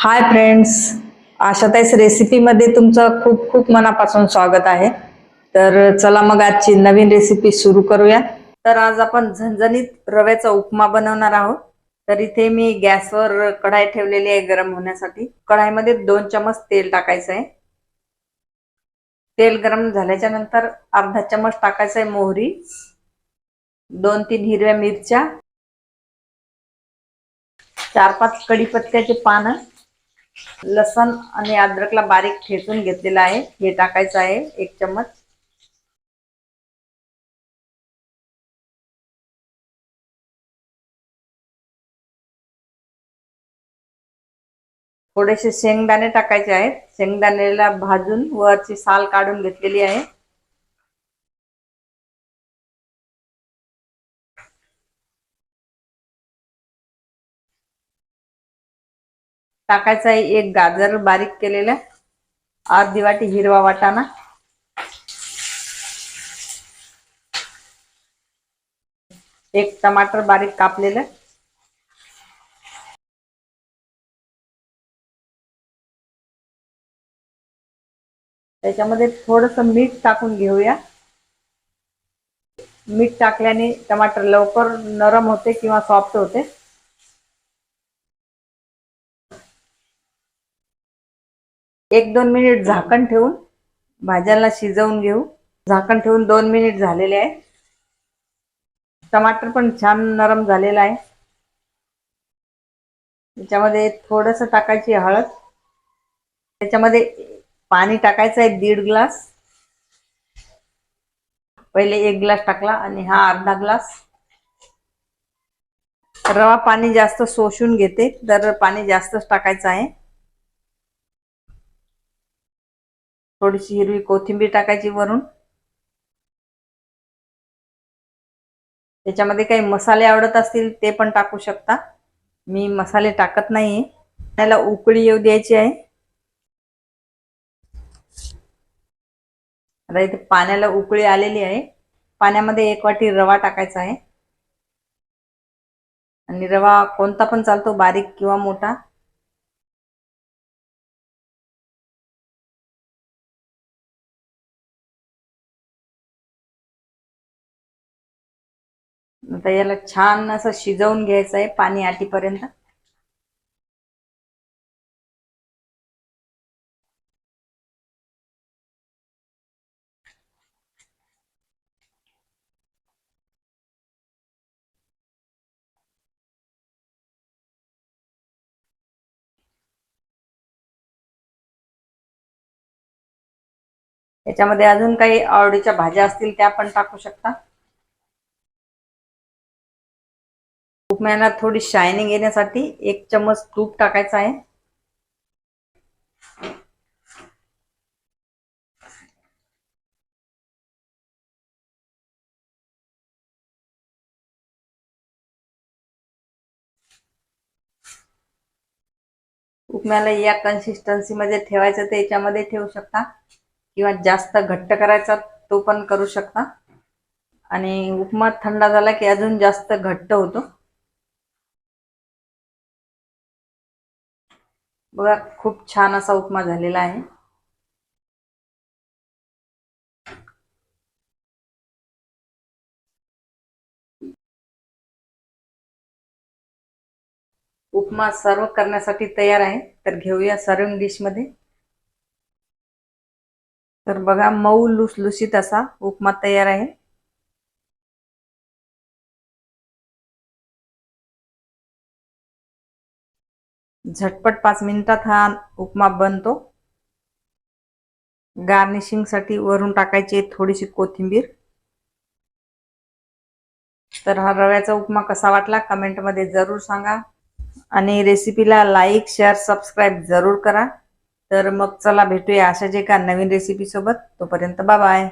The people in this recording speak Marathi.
हाय फ्रेंड्स आशाताईस रेसिपीमध्ये तुमचं खूप खूप मनापासून स्वागत आहे. तर चला मग आजची नवीन रेसिपी सुरू करूया. तर आज आपण झणझणीत रव्याचा उपमा बनवणार आहोत. तर इथे मी गॅसवर कढाई ठेवलेली आहे गरम होण्यासाठी. कढाईमध्ये दोन चमच तेल टाकायचं आहे. तेल गरम झाल्याच्यानंतर अर्धा चमच टाकायचं आहे मोहरी. दोन तीन हिरव्या मिरच्या. चार पाच कढीपत्त्याचे पानं. लसण आणि अद्रकला बारीक ठेचून घेतलेलं आहे. हे टाकायचं आहे एक चम्मच. थोडेसे शेंगदाणे टाकायचे आहेत. शेंगदाण्याला भाजून वरची साल काढून घेतलेली आहे. टाकायचं आहे एक गाजर बारीक केलेलं. अर्धी वाटी हिरवा वाटाणा. एक टमाटर बारीक कापलेलं. त्याच्यामध्ये थोडस मीठ टाकून घेऊया. मीठ टाकल्याने टमाटर लवकर नरम होते किंवा सॉफ्ट होते. एक दोन मिनिट झाकण ठेवून भाज्यांना शिजवून घेऊ. झाकण ठेवून दोन मिनिट झालेले आहे. टमाटर पण छान नरम झालेला आहे. त्याच्यामध्ये थोडस टाकायची हळद. त्याच्यामध्ये पाणी टाकायचं आहे दीड ग्लास. पहिले एक ग्लास टाकला आणि हा अर्धा ग्लास. रवा पाणी जास्त शोषून घेते. तर पाणी जास्तच टाकायचं आहे. थोडीशी हिरवी कोथिंबीर टाकायची वरून. त्याच्यामध्ये काही मसाले आवडत असतील ते पण टाकू शकता. मी मसाले टाकत नाही त्याला उकळी येऊ द्यायची आहे. आता इथे पाण्याला उकळी आलेली आहे. पाण्यामध्ये एक वाटी रवा टाकायचा आहे. आणि रवा कोणता पण चालतो बारीक किंवा मोठा. आता याला छान असं शिजवून घ्यायचं आहे पाणी आटीपर्यंत. याच्यामध्ये अजून काही आवडीच्या भाज्या असतील त्या पण टाकू शकता. उपम्याला थोडी शायनिंग येण्यासाठी एक चमच तूप टाकायचा आहे. उपम्याला या कन्सिस्टन्सी मध्ये ठेवायचं तर याच्यामध्ये ठेवू शकता. किंवा जास्त घट्ट करायचा तो पण करू शकता. आणि उपमा थंड झाला की अजून जास्त घट्ट होतो. बघा खूप छान असा उपमा झालेला आहे. उपमा सर्व करण्यासाठी तयार आहे. तर घेऊया सर्विंग डिशमध्ये. तर बघा मऊ लुसलुशीत असा उपमा तयार आहे. झटपट पाच मिनिटात हा उपमा बनतो. गार्निशिंगसाठी वरून टाकायची थोडीशी कोथिंबीर. तर हा रव्याचा उपमा कसा वाटला कमेंटमध्ये जरूर सांगा. आणि रेसिपीला लाईक शेअर सबस्क्राईब जरूर करा. तर मग चला भेटूया अशाच एका नवीन रेसिपीसोबत तोपर्यंत बाय